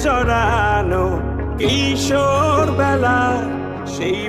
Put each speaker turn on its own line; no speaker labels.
জড়ানো কিশোর বেলা সেই